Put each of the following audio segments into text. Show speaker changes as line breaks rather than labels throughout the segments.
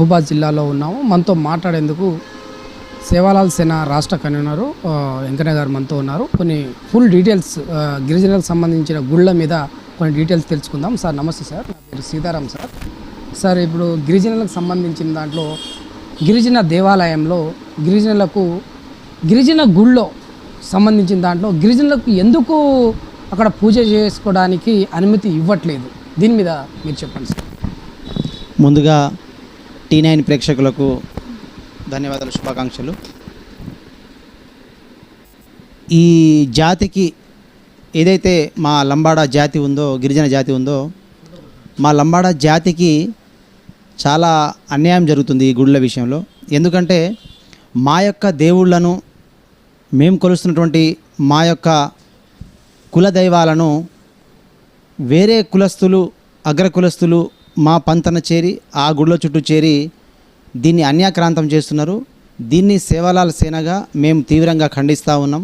మహబూబాద్ జిల్లాలో ఉన్నాము. మనతో మాట్లాడేందుకు సేవాలాల్ సేన రాష్ట్ర కన్వీనరు వెంకన్న గారు మనతో ఉన్నారు. కొన్ని ఫుల్ డీటెయిల్స్ గిరిజనులకు సంబంధించిన గుళ్ళ మీద కొన్ని డీటెయిల్స్ తెలుసుకుందాం. సార్ నమస్తే సార్. నా పేరు సీతారాం సార్. సార్ ఇప్పుడు గిరిజనులకు సంబంధించిన దాంట్లో గిరిజన దేవాలయంలో గిరిజనులకు గిరిజన గుళ్ళో సంబంధించిన దాంట్లో గిరిజనులకు ఎందుకు అక్కడ పూజ చేసుకోవడానికి అనుమతి ఇవ్వట్లేదు? దీని మీద మీరు చెప్పండి సార్.
ముందుగా టీ నైన్ ప్రేక్షకులకు ధన్యవాదాలు శుభాకాంక్షలు. ఈ జాతికి ఏదైతే మా లంబాడా జాతి ఉందో గిరిజన జాతి ఉందో మా లంబాడా జాతికి చాలా అన్యాయం జరుగుతుంది ఈ గుళ్ళ విషయంలో. ఎందుకంటే మా యొక్క దేవుళ్ళను మేము కొలుస్తున్నటువంటి మా యొక్క కుల దైవాలను వేరే కులస్తులు అగ్ర కులస్తులు మా పంతన చేరి ఆ గుడిలో చుట్టూ చేరి దీన్ని అన్యాక్రాంతం చేస్తున్నారు. దీన్ని సేవలాల సేనగా మేము తీవ్రంగా ఖండిస్తూ ఉన్నాం.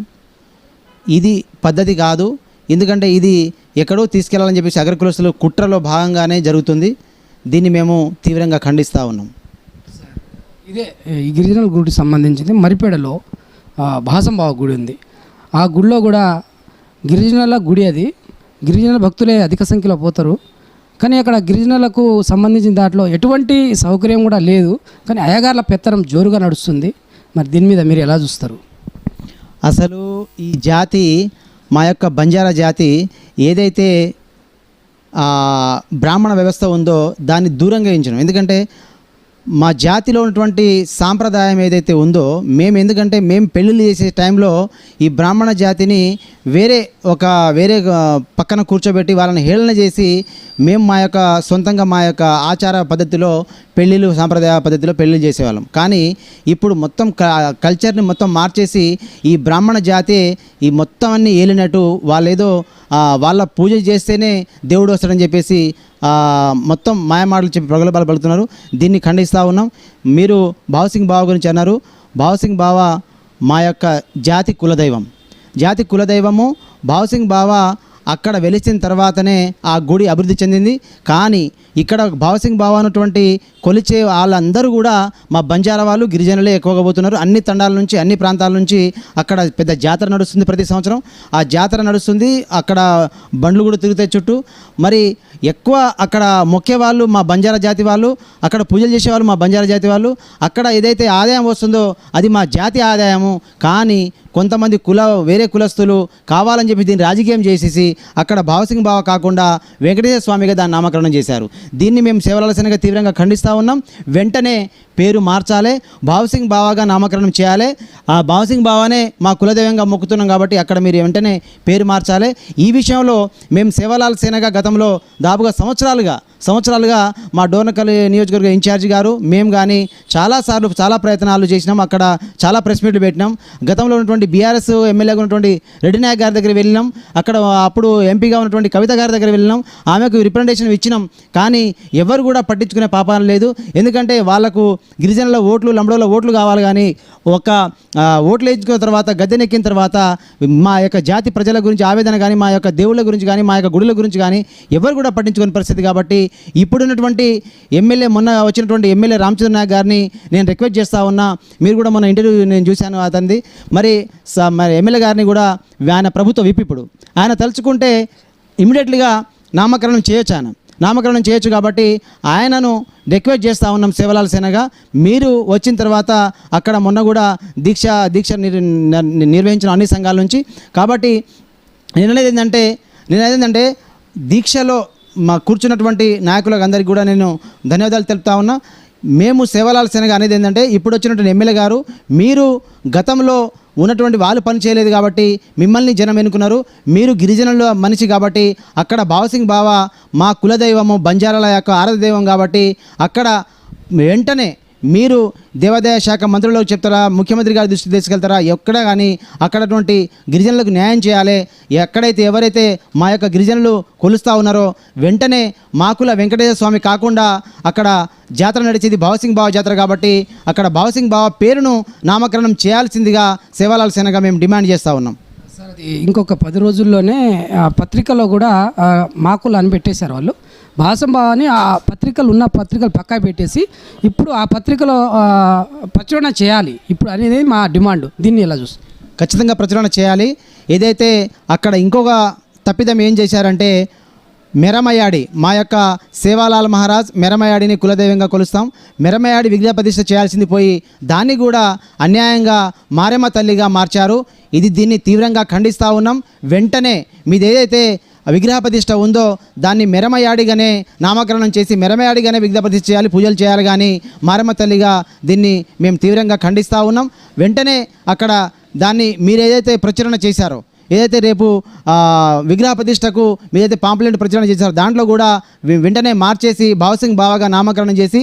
ఇది పద్ధతి కాదు. ఎందుకంటే ఇది ఎక్కడో తీసుకెళ్ళాలని చెప్పేసి అగ్రకులస్తులు కుట్రలో భాగంగానే జరుగుతుంది. దీన్ని మేము తీవ్రంగా ఖండిస్తూ ఉన్నాం.
ఇదే ఈ గిరిజనుల గుడికి సంబంధించింది మరిపేడలో భాసంబావ గుడి ఉంది. ఆ గుడిలో కూడా గిరిజనుల గుడి అది. గిరిజనుల భక్తులే అధిక సంఖ్యలో పోతారు. కానీ అక్కడ గిరిజనులకు సంబంధించిన దాంట్లో ఎటువంటి సౌకర్యం కూడా లేదు. కానీ అయ్యగార్ల పెత్తనం జోరుగా నడుస్తుంది. మరి దీని మీద మీరు ఎలా చూస్తారు?
అసలు ఈ జాతి మా యొక్క బంజారా జాతి ఏదైతే బ్రాహ్మణ వ్యవస్థ ఉందో దాన్ని దూరంగా ఉంచడం ఎందుకంటే మా జాతిలో ఉన్నటువంటి సాంప్రదాయం ఏదైతే ఉందో మేము ఎందుకంటే మేము పెళ్ళిళ్ళు చేసే టైంలో ఈ బ్రాహ్మణ జాతిని వేరే ఒక వేరే పక్కన కూర్చోబెట్టి వాళ్ళని హేళన చేసి మేము మా యొక్క సొంతంగా మా యొక్క ఆచార పద్ధతిలో పెళ్ళిళ్ళు సాంప్రదాయ పద్ధతిలో పెళ్ళిళ్ళు చేసేవాళ్ళం. కానీ ఇప్పుడు మొత్తం క- కల్చర్ని మొత్తం మార్చేసి ఈ బ్రాహ్మణ జాతి ఈ మొత్తం అన్ని ఏలినట్టు వాళ్ళేదో వాళ్ళ పూజ చేస్తేనే దేవుడు వస్తాడని చెప్పేసి మొత్తం మాయమాటలు చెప్పి ప్రగలభాలు పలుకుతున్నారు. దీన్ని ఖండిస్తూ ఉన్నాం. మీరు భావసింగ్ బావ గురించి అన్నారు. భావసింగ్ బావ మా యొక్క జాతి కులదైవం. జాతి కులదైవము భావసింగ్ బావ అక్కడ వెలిసిన తర్వాతనే ఆ గుడి అభివృద్ధి చెందింది. కానీ ఇక్కడ భావసింగ్ బావ అన్నటువంటి కొలిచే వాళ్ళందరూ కూడా మా బంజారా వాళ్ళు గిరిజనులే ఎక్కువగా పోతున్నారు. అన్ని తండాల నుంచి అన్ని ప్రాంతాల నుంచి అక్కడ పెద్ద జాతర నడుస్తుంది ప్రతి సంవత్సరం. ఆ జాతర నడుస్తుంది. అక్కడ బండ్లు కూడా తిరుగుతాయి చుట్టూ. మరి ఎక్కువ అక్కడ మొక్కే వాళ్ళు మా బంజారా జాతి వాళ్ళు అక్కడ పూజలు చేసేవాళ్ళు మా బంజారా జాతి వాళ్ళు. అక్కడ ఏదైతే ఆదాయం వస్తుందో అది మా జాతి ఆదాయము. కానీ కొంతమంది కుల వేరే కులస్తులు కావాలని చెప్పి దీన్ని రాజకీయం చేసేసి అక్కడ భావసింగ్ బావ కాకుండా వెంకటేశ్వర స్వామిగా దాన్ని నామకరణం చేశారు. దీన్ని మేము సేవలాలసనగా తీవ్రంగా ఖండిస్తూ ఉన్నాం. వెంటనే పేరు మార్చాలి భావసింగ్ బావాగా నామకరణం చేయాలి. ఆ భావసింగ్ బావానే మా కులదైవంగా మొక్కుతున్నాం కాబట్టి అక్కడ మీరు వెంటనే పేరు మార్చాలి. ఈ విషయంలో మేము సేవలాల సేనగా గతంలో దాదాపుగా సంవత్సరాలుగా సంవత్సరాలుగా మా డోర్నకల్ నియోజకవర్గ ఇన్ఛార్జి గారు మేము కానీ చాలాసార్లు చాలా ప్రయత్నాలు చేసినాం. అక్కడ చాలా ప్రెస్ మీట్లు పెట్టినాం. గతంలో ఉన్నటువంటి బీఆర్ఎస్ ఎమ్మెల్యేగా ఉన్నటువంటి రెడ్డి నాయక్ గారి దగ్గర వెళ్ళినాం. అక్కడ అప్పుడు ఎంపీగా ఉన్నటువంటి కవిత గారి దగ్గర వెళ్ళినాం. ఆమెకు రిప్రజెంటేషన్ ఇచ్చినాం. కానీ ఎవరు కూడా పట్టించుకునే పాపాన లేదు. ఎందుకంటే వాళ్ళకు గిరిజనుల ఓట్లు లంబడోల ఓట్లు కావాలి కానీ ఒక ఓట్లు వేయించుకున్న తర్వాత గద్దెనెక్కిన తర్వాత మా యొక్క జాతి ప్రజల గురించి ఆవేదన కానీ మా యొక్క దేవుళ్ళ గురించి కానీ మా యొక్క గుడుల గురించి కానీ ఎవరు కూడా పట్టించుకునే పరిస్థితి కాబట్టి ఇప్పుడున్నటువంటి ఎమ్మెల్యే మొన్న వచ్చినటువంటి ఎమ్మెల్యే రామచంద్ర నాయక్ గారిని నేను రిక్వెస్ట్ చేస్తా ఉన్నా. మీరు కూడా మొన్న ఇంటర్వ్యూ నేను చూశాను అతనిది మరి స- మరి ఎమ్మెల్యే గారిని కూడా ఆయన ప్రభుత్వ విప్ ఇప్పుడు. ఆయన తలుచుకుంటే ఇమీడియట్లీగా నామకరణం చేయొచ్చు ఆయన. నామకరణం చేయొచ్చు కాబట్టి ఆయనను రిక్వెస్ట్ చేస్తూ ఉన్నాం సేవలాల సేనగా. మీరు వచ్చిన తర్వాత అక్కడ మొన్న కూడా దీక్ష దీక్ష నిర్వహించిన అన్ని సంఘాల నుంచి. కాబట్టి నేను అనేది ఏంటంటే నేను ఏంటంటే దీక్షలో మా కూర్చున్నటువంటి నాయకులకు అందరికీ కూడా నేను ధన్యవాదాలు తెలుపుతా ఉన్నా. మేము సేవలాల శనగ అనేది ఏంటంటే ఇప్పుడు వచ్చినటువంటి ఎమ్మెల్యే గారు మీరు గతంలో ఉన్నటువంటి వాళ్ళు పని చేయలేదు కాబట్టి మిమ్మల్ని జనం ఎన్నుకున్నారు. మీరు గిరిజనుల మనిషి కాబట్టి అక్కడ భావసింగ్ బావ మా కులదైవము బంజారాల యొక్క ఆరాధ దైవం కాబట్టి అక్కడ వెంటనే మీరు దేవాదాయ శాఖ మంత్రులకు చెప్తారా? ముఖ్యమంత్రి గారి దృష్టి తీసుకెళ్తారా? ఎక్కడ కానీ అక్కడటువంటి గిరిజనులకు న్యాయం చేయాలి. ఎక్కడైతే ఎవరైతే మా యొక్క గిరిజనులు కొలుస్తూ ఉన్నారో వెంటనే మాకుల వెంకటేశ్వర స్వామి కాకుండా అక్కడ జాతర నడిచేది భావసింగ్ బావ జాతర కాబట్టి అక్కడ భావసింగ్ బావ పేరును నామకరణం చేయాల్సిందిగా సేవాలాల సేనగా మేము డిమాండ్ చేస్తూ ఉన్నాం.
సార్ ఇంకొక పది రోజుల్లోనే పత్రికలో కూడా మాకులు అని పెట్టేశారు వాళ్ళు. భాసంబా అని ఆ పత్రికలు ఉన్న పత్రికలు పక్కా పెట్టేసి ఇప్పుడు ఆ పత్రికలో ప్రచురణ చేయాలి. ఇప్పుడు అనేది మా డిమాండ్. దీన్ని ఎలా చూస్తారు
ఖచ్చితంగా ప్రచురణ చేయాలి. ఏదైతే అక్కడ ఇంకొక తప్పిదం ఏం చేశారంటే మెరమయాడి మా యొక్క సేవాలాల్ మహారాజ్ మెరమయాడిని కులదైవంగా కొలుస్తాం. మెరమయాడి విగ్రహ ప్రతిష్ట చేయాల్సింది పోయి దాన్ని కూడా అన్యాయంగా మారెమ్మ తల్లిగా మార్చారు. ఇది దీన్ని తీవ్రంగా ఖండిస్తూ ఉన్నాం. వెంటనే మీది ఏదైతే విగ్రహప్రతిష్ట ఉందో దాన్ని మెరమయాడిగానే నామకరణం చేసి మెరమయాడిగానే విగ్రహ ప్రతిష్ఠ చేయాలి పూజలు చేయాలి కానీ మారమ్మ తల్లిగా దీన్ని మేము తీవ్రంగా ఖండిస్తూ ఉన్నాం. వెంటనే అక్కడ దాన్ని మీరు ఏదైతే ప్రచురణ చేశారో ఏదైతే రేపు విగ్రహ ప్రతిష్టకు మీరైతే పాంప్లెంట్ ప్రచురణ చేశారో దాంట్లో కూడా వెంటనే మార్చేసి భావసింగ్ బావగా నామకరణం చేసి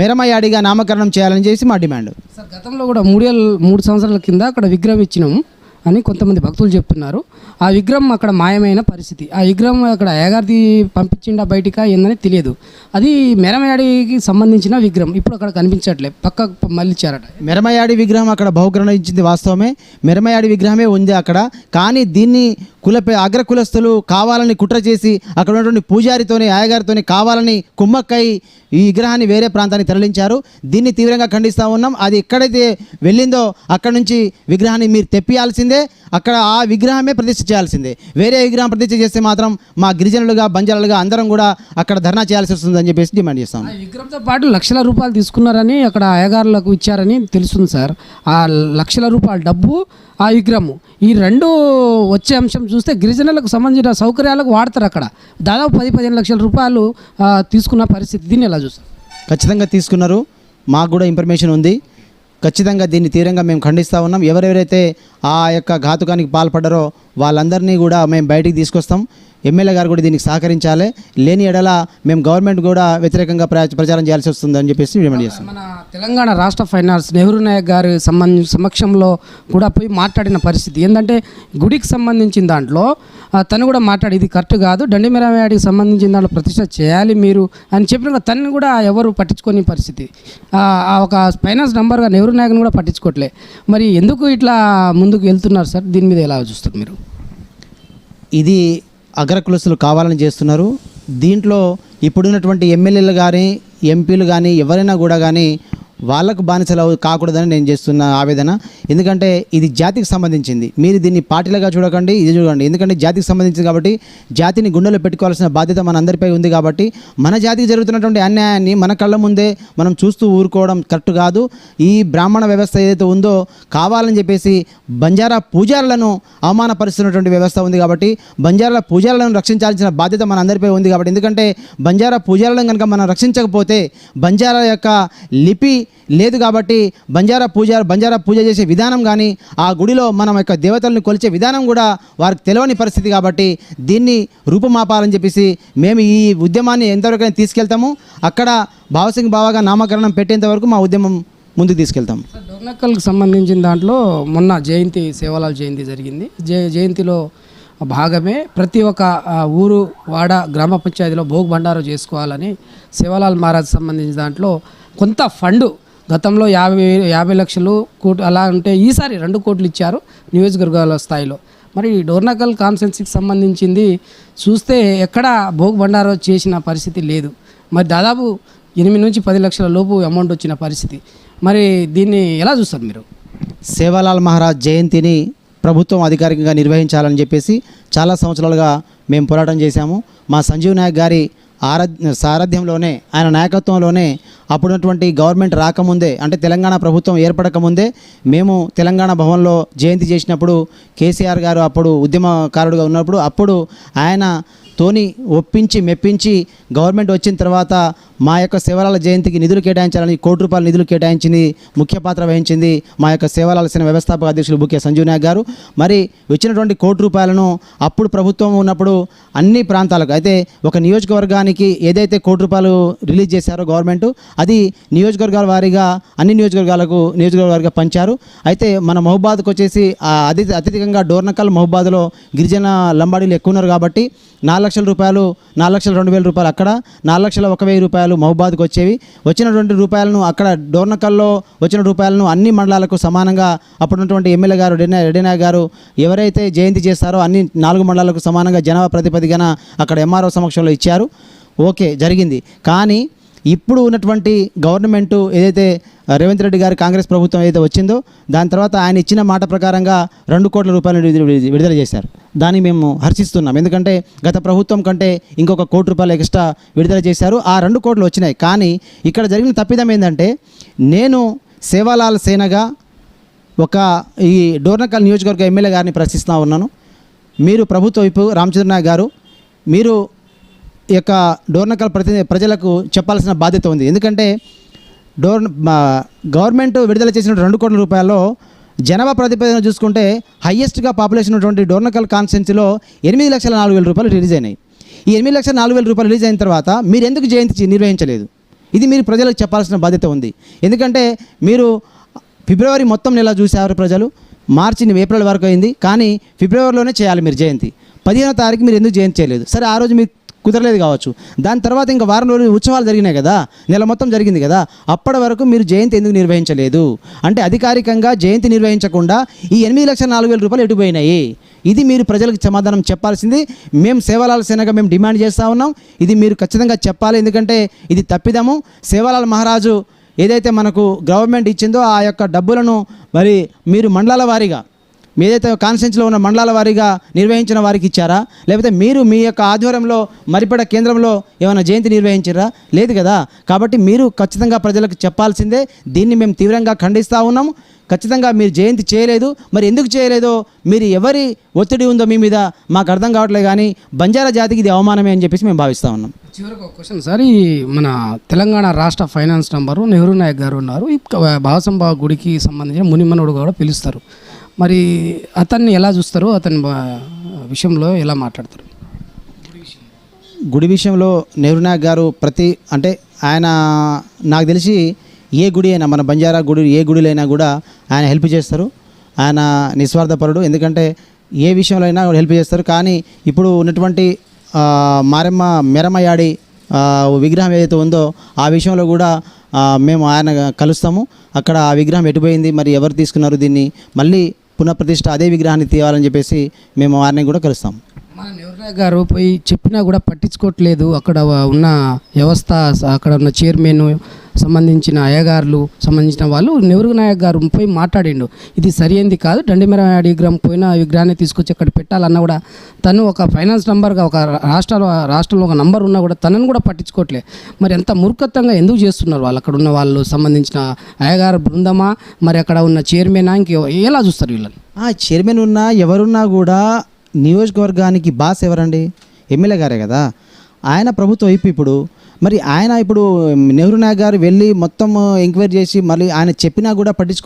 మెరమయాడిగా నామకరణం చేయాలని చేసి మా డిమాండ్.
సార్ గతంలో కూడా మూడేళ్ళు మూడు సంవత్సరాల కింద అక్కడ విగ్రహం ఇచ్చినాము అని కొంతమంది భక్తులు చెప్తున్నారు. ఆ విగ్రహం అక్కడ మాయమైన పరిస్థితి. ఆ విగ్రహం అక్కడ ఏగార్ది పంపించిండా బయటిక ఏందని తెలియదు. అది మెరమయాడికి సంబంధించిన విగ్రహం. ఇప్పుడు అక్కడ కనిపించట్లే. పక్క మళ్ళిచ్చారట
మెరమయాడి విగ్రహం అక్కడ బహుగ్రహించింది వాస్తవమే. మెరమయాడి విగ్రహమే ఉంది అక్కడ. కానీ దీన్ని కుల అగ్ర కులస్తులు కావాలని కుట్ర చేసి అక్కడ ఉన్నటువంటి పూజారితోని ఆయగారితోని కావాలని కుమ్మక్కై ఈ విగ్రహాన్ని వేరే ప్రాంతానికి తరలించారు. దీన్ని తీవ్రంగా ఖండిస్తూ ఉన్నాం. అది ఎక్కడైతే వెళ్ళిందో అక్కడ నుంచి విగ్రహాన్ని మీరు తెప్పియాల్సిందే. అక్కడ ఆ విగ్రహమే ప్రతిష్ఠ చేయాల్సిందే. వేరే విగ్రహం ప్రతిష్ఠ చేస్తే మాత్రం మా గిరిజనులుగా బంజారాలుగా అందరం కూడా అక్కడ ధర్నా చేయాల్సి వస్తుందని చెప్పేసి డిమాండ్ చేస్తాం.
విగ్రహంతో పాటు లక్షల రూపాయలు తీసుకున్నారని అక్కడ అయ్యగారులకు ఇచ్చారని తెలుస్తుంది సార్. ఆ లక్షల రూపాయల డబ్బు ఆ విగ్రహము. ఈ రెండు వచ్చే అంశం చూస్తే గిరిజనులకు సంబంధించిన సౌకర్యాలకు వాడతారు అక్కడ. దాదాపు పది పదిహేను లక్షల రూపాయలు తీసుకున్న పరిస్థితి. దీన్ని ఎలా చూస్తారు?
ఖచ్చితంగా తీసుకున్నారు. మాకు కూడా ఇన్ఫర్మేషన్ ఉంది. ఖచ్చితంగా దీన్ని తీవ్రంగా మేము ఖండిస్తూ ఉన్నాం. ఎవరెవరైతే ఆ యొక్క ఘాతుకానికి పాల్పడ్డారో వాళ్ళందరినీ కూడా మేము బయటికి తీసుకొస్తాం. ఎమ్మెల్యే గారు కూడా దీనికి సహకరించాలి. లేని ఎడల మేము గవర్నమెంట్ కూడా వ్యతిరేకంగా ప్రచారం చేయాల్సి వస్తుందని చెప్పేసి డిమాండ్ చేస్తాం
మన తెలంగాణ రాష్ట్ర ఫైనాన్స్ నెహ్రూ నాయక్ గారి సంబంధ సమక్షంలో కూడా పోయి మాట్లాడిన పరిస్థితి. ఏంటంటే గుడికి సంబంధించిన దాంట్లో తను కూడా మాట్లాడి ఇది కరెక్ట్ కాదు దండిమిరామయాడికి సంబంధించిన దాంట్లో ప్రతిష్ట చేయాలి మీరు అని చెప్పిన తనని కూడా ఎవరు పట్టించుకోని పరిస్థితి. ఆ, ఒక ఫైనాన్స్ నెంబర్గా నెహ్రూ నాయకుని కూడా పట్టించుకోవట్లే మరి ఎందుకు ఇట్లా ముందుకు వెళ్తున్నారు సార్? దీని మీద ఎలా చూస్తారు మీరు?
ఇది అగ్రకులసులు కావాలని చేస్తున్నారు. దీంట్లో ఇప్పుడున్నటువంటి ఎమ్మెల్యేలు కానీ ఎంపీలు కానీ ఎవరైనా కూడా కానీ వాళ్ళకు బానిసలు కాకూడదని నేను చేస్తున్న ఆవేదన. ఎందుకంటే ఇది జాతికి సంబంధించింది. మీరు దీన్ని పార్టీలుగా చూడకండి ఇది చూడండి. ఎందుకంటే జాతికి సంబంధించింది కాబట్టి జాతిని గుండెలో పెట్టుకోవాల్సిన బాధ్యత మన అందరిపై ఉంది కాబట్టి మన జాతికి జరుగుతున్నటువంటి అన్యాయాన్ని మన కళ్ళ ముందే మనం చూస్తూ ఊరుకోవడం కరెక్ట్ కాదు. ఈ బ్రాహ్మణ వ్యవస్థ ఏదైతే ఉందో కావాలని చెప్పేసి బంజారా పూజారులను అవమానపరుస్తున్నటువంటి వ్యవస్థ ఉంది కాబట్టి బంజారాల పూజారులను రక్షించాల్సిన బాధ్యత మన అందరిపై ఉంది కాబట్టి. ఎందుకంటే బంజారా పూజారులను కనుక మనం రక్షించకపోతే బంజారా యొక్క లిపి లేదు కాబట్టి బంజారా పూజ బంజారా పూజ చేసే విధానం కానీ ఆ గుడిలో మనం యొక్క దేవతలను కొలిచే విధానం కూడా వారికి తెలియని పరిస్థితి కాబట్టి దీన్ని రూపుమాపాలని చెప్పేసి మేము ఈ ఉద్యమాన్ని ఎంతవరకైనా తీసుకెళ్తాము. అక్కడ భావసింగ్ బావాగా నామకరణం పెట్టేంత వరకు మా ఉద్యమం ముందుకు తీసుకెళ్తాం.
సార్ సంబంధించిన దాంట్లో మొన్న జయంతి సేవలాల జయంతి జరిగింది. జయ జయంతిలో భాగమే ప్రతి ఒక్క ఊరు వాడ గ్రామ పంచాయతీలో భోగ్ భండారం చేసుకోవాలని సేవలాల్ మహారాజ్ సంబంధించిన దాంట్లో కొంత ఫండ్ గతంలో యాభై యాభై లక్షలు కోట్ అలా ఉంటే ఈసారి రెండు కోట్లు ఇచ్చారు నియోజకవర్గాల స్థాయిలో. మరి డోర్నకల్ కాన్స్టెన్సీకి సంబంధించింది చూస్తే ఎక్కడ భోగ్ భండారం చేసిన పరిస్థితి లేదు. మరి దాదాపు ఎనిమిది నుంచి పది లక్షల లోపు అమౌంట్ వచ్చిన పరిస్థితి. మరి దీన్ని ఎలా చూస్తారు మీరు?
సేవాలాల్ మహారాజ్ జయంతిని ప్రభుత్వం అధికారికంగా నిర్వహించాలని చెప్పేసి చాలా సంవత్సరాలుగా మేము పోరాటం చేశాము. మా సంజీవ్ నాయక్ గారి ఆరాధ్య సారథ్యంలోనే ఆయన నాయకత్వంలోనే అప్పుడున్నటువంటి గవర్నమెంట్ రాకముందే అంటే తెలంగాణ ప్రభుత్వం ఏర్పడకముందే మేము తెలంగాణ భవన్లో జయంతి చేసినప్పుడు కేసీఆర్ గారు అప్పుడు ఉద్యమకారుడుగా ఉన్నప్పుడు అప్పుడు ఆయన తోని ఒప్పించి మెప్పించి గవర్నమెంట్ వచ్చిన తర్వాత మా యొక్క సేవలాల జయంతికి నిధులు కేటాయించాలని కోటి రూపాయల నిధులు కేటాయించింది ముఖ్య పాత్ర వహించింది మా యొక్క సేవలాల సేన వ్యవస్థాపక అధ్యక్షులు బుకే సంజీవ్ నాయక్ గారు. మరి వచ్చినటువంటి కోటి రూపాయలను అప్పుడు ప్రభుత్వం ఉన్నప్పుడు అన్ని ప్రాంతాలకు అయితే ఒక నియోజకవర్గానికి ఏదైతే కోటి రూపాయలు రిలీజ్ చేశారో గవర్నమెంట్ అది నియోజకవర్గాల వారీగా అన్ని నియోజకవర్గాలకు నియోజకవర్గాలుగా పంచారు. అయితే మన మహబాద్కు వచ్చేసి అతి అత్యధికంగా డోర్నకల్ మహబాద్లో గిరిజన లంబాడీలు ఎక్కువ ఉన్నారు కాబట్టి నాలుగు లక్షల రూపాయలు నాలుగు లక్షల రెండు వేల రూపాయలు అక్కడ నాలుగు లక్షల ఒక వెయ్యి రూపాయలు మహబాద్కు వచ్చేవి. వచ్చినటువంటి రూపాయలను అక్కడ డోర్నకల్లో వచ్చిన రూపాయలను అన్ని మండలాలకు సమానంగా అప్పుడున్నటువంటి ఎమ్మెల్యే గారు రెడ్డి రెడ్డినాయక్ గారు ఎవరైతే జయంతి చేస్తారో అన్ని నాలుగు మండలాలకు సమానంగా జనాభా ప్రతిపదిగన అక్కడ ఎంఆర్ఓ సమక్షంలో ఇచ్చారు. ఓకే జరిగింది. కానీ ఇప్పుడు ఉన్నటువంటి గవర్నమెంట్ ఏదైతే రేవంత్ రెడ్డి గారి కాంగ్రెస్ ప్రభుత్వం ఏదైతే వచ్చిందో దాని తర్వాత ఆయన ఇచ్చిన మాట ప్రకారంగా రెండు కోట్ల రూపాయలు విడుదల చేశారు. దాన్ని మేము హర్షిస్తున్నాం. ఎందుకంటే గత ప్రభుత్వం కంటే ఇంకొక కోటి రూపాయలు ఎక్స్ట్రా విడుదల చేశారు. ఆ రెండు కోట్లు వచ్చినాయి. కానీ ఇక్కడ జరిగిన తప్పిదం ఏంటంటే నేను సేవాలాల్ సేనగా ఒక ఈ డోర్నకల్ నియోజకవర్గ ఎమ్మెల్యే గారిని ప్రశ్నిస్తూ ఉన్నాను. మీరు ప్రభుత్వ వైపు రామచంద్రనాయక్ గారు మీరు యొక్క డోర్నకల్ ప్రతి ప్రజలకు చెప్పాల్సిన బాధ్యత ఉంది. ఎందుకంటే డోర్ గవర్నమెంట్ విడుదల చేసిన రెండు కోట్ల రూపాయల్లో జనాభా ప్రతిపాదన చూసుకుంటే హయ్యెస్ట్గా పాపులేషన్ ఉన్నటువంటి డోర్నకల్ కాన్స్టెన్సీలో ఎనిమిది లక్షల నాలుగు వేల రూపాయలు రిలీజ్ అయినాయి. ఈ ఎనిమిది లక్షల నాలుగు వేల రూపాయలు రిలీజ్ అయిన తర్వాత మీరు ఎందుకు జయంతి నిర్వహించలేదు? ఇది మీరు ప్రజలకు చెప్పాల్సిన బాధ్యత ఉంది. ఎందుకంటే మీరు ఫిబ్రవరి మొత్తం నెల చూశారు ప్రజలు. మార్చి ఏప్రిల్ వరకు అయింది. కానీ ఫిబ్రవరిలోనే చేయాలి మీరు జయంతి. పదిహేనో తారీఖు మీరు ఎందుకు జయంతి చేయలేదు? సరే ఆ రోజు మీరు కుదరలేదు కావచ్చు. దాని తర్వాత ఇంకా వారం రోజులు ఉత్సవాలు జరిగినాయి కదా. నెల మొత్తం జరిగింది కదా. అప్పటి వరకు మీరు జయంతి ఎందుకు నిర్వహించలేదు? అంటే అధికారికంగా జయంతి నిర్వహించకుండా ఈ ఎనిమిది లక్షల నాలుగు వేల రూపాయలు ఎటుపోయినాయి? ఇది మీరు ప్రజలకు సమాధానం చెప్పాల్సింది. మేము సేవలాల సేనగా మేము డిమాండ్ చేస్తూ ఉన్నాం. ఇది మీరు ఖచ్చితంగా చెప్పాలి. ఎందుకంటే ఇది తప్పిదము. సేవలాల్ మహారాజు ఏదైతే మనకు గవర్నమెంట్ ఇచ్చిందో ఆ యొక్క డబ్బులను మరి మీరు మండలాల వారీగా మీదైతే ఏదైతే ఉన్న మండలాల వారీగా నిర్వహించిన వారికి ఇచ్చారా? లేకపోతే మీరు మీ యొక్క ఆధ్వర్యంలో మరిపడ కేంద్రంలో ఏమైనా జయంతి నిర్వహించారా లేదు కదా. కాబట్టి మీరు ఖచ్చితంగా ప్రజలకు చెప్పాల్సిందే దీన్ని మేము తీవ్రంగా ఖండిస్తూ ఉన్నాము. ఖచ్చితంగా మీరు జయంతి చేయలేదు. మరి ఎందుకు చేయలేదో మీరు ఎవరి ఒత్తిడి ఉందో మీ మీద మాకు అర్థం కావట్లేదు కానీ బంజారా జాతికి ఇది అవమానమే అని చెప్పేసి మేము భావిస్తూ ఉన్నాం.
చివరికి ఒక క్వశ్చన్ సార్ ఈ మన తెలంగాణ రాష్ట్ర ఫైనాన్స్ నంబరు నెహ్రూ నాయక్ గారు ఉన్నారు. ఈ గుడికి సంబంధించిన మునిమనుడు కూడా పిలుస్తారు. మరి అతన్ని ఎలా చూస్తారు? అతని విషయంలో ఎలా మాట్లాడతారు?
గుడి విషయంలో నెహ్రూ గారు ప్రతి అంటే ఆయన నాకు తెలిసి ఏ గుడి అయినా మన బంజారా గుడి ఏ గుడిలైనా కూడా ఆయన హెల్ప్ చేస్తారు. ఆయన నిస్వార్థపరుడు. ఎందుకంటే ఏ విషయంలో అయినా హెల్ప్ చేస్తారు. కానీ ఇప్పుడు ఉన్నటువంటి మారెమ్మ మెరమయాడి విగ్రహం ఏదైతే ఉందో ఆ విషయంలో కూడా మేము ఆయన కలుస్తాము. అక్కడ ఆ విగ్రహం ఎటుపోయింది మరి ఎవరు తీసుకున్నారు దీన్ని? మళ్ళీ పునఃప్రతిష్ట అదే విగ్రహాన్ని తీయాలని చెప్పేసి మేము వారిని కూడా కలుస్తాం.
మన నెహ్రూ గారు పోయి చెప్పినా కూడా పట్టించుకోవట్లేదు. అక్కడ ఉన్న వ్యవస్థ అక్కడ ఉన్న చైర్మన్ సంబంధించిన అయ్యగారులు సంబంధించిన వాళ్ళు నెహ్రూ నాయక్ గారు పోయి మాట్లాడిండు. ఇది సరైనది కాదు. దండిమెర విగ్రహం పోయిన విగ్రహాన్ని తీసుకొచ్చి అక్కడ పెట్టాలన్నా కూడా తను ఒక ఫైనాన్స్ నంబర్గా ఒక రాష్ట్రాలు రాష్ట్రంలో ఒక నంబర్ ఉన్నా కూడా తనను కూడా పట్టించుకోవట్లే మరి ఎంత మూర్ఖత్వంగా ఎందుకు చేస్తున్నారు వాళ్ళు? అక్కడ ఉన్న వాళ్ళు సంబంధించిన అయ్యగారు బృందమా? మరి అక్కడ ఉన్న చైర్మన్? ఇంక ఎలా చూస్తారు వీళ్ళని?
ఆ చైర్మన్ ఉన్నా ఎవరున్నా కూడా నియోజకవర్గానికి బాస్ ఎవరండి? ఎమ్మెల్యే గారే కదా. ఆయన ప్రభుత్వ వైపు ఇప్పుడు మరి ఆయన ఇప్పుడు నెహ్రూ నాయక్ గారు వెళ్ళి మొత్తం uh, ఎంక్వైరీ చేసి మళ్ళీ ఆయన చెప్పినా కూడా పట్టించుకో